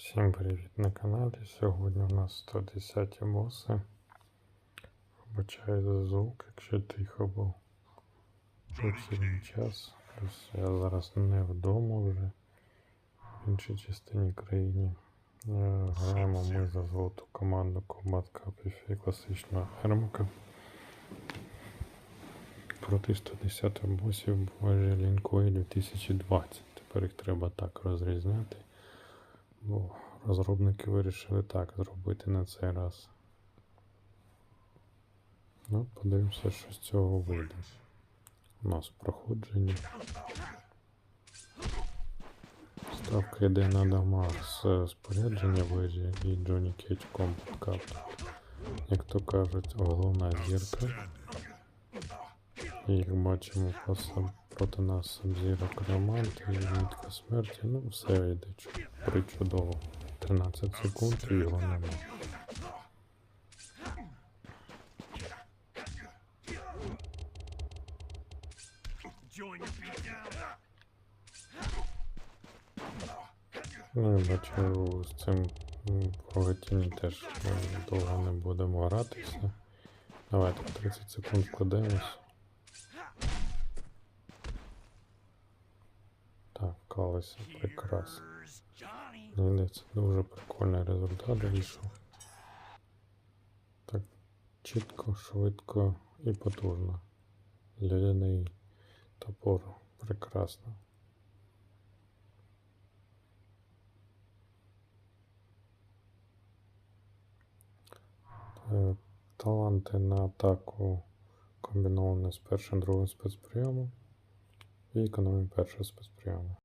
Всім привіт на каналі. Сьогодні у нас 110 боси. Вибачаю за звук, якщо тихо був. Вечірній час. Плюс я зараз не вдома вже в іншій частині країни. Е, Граємо ми за золоту команду Combat Cup і класичного Ермака. Проти 110 босів буває Лінкої 2020. Тепер їх треба так розрізняти. Бо розробники вирішили так зробити на цей раз. Ну, подивимося, що з цього вийде. У нас проходження. Ставка йде на дамаг з спорядження вежі і Джонні Кейдж Combat Cup. Як то кажуть, головна зірка. Як бачимо, просто проти нас зірок ремонт і мітка смерті. Ну, все йде чу- причудово. 13 секунд і його нема. Join your beat down. Ну і бачу, з цим м, теж довго не будемо гратися. Давайте 30 секунд вкладемось. Вклалися прекрасно. Здається, дуже прикольний результат вийшов. Так чітко, швидко і потужно. Льодяний топор. Прекрасно. Е, Таланти на атаку комбіновані з першим другим спецприйомом і економім першого спецприйому.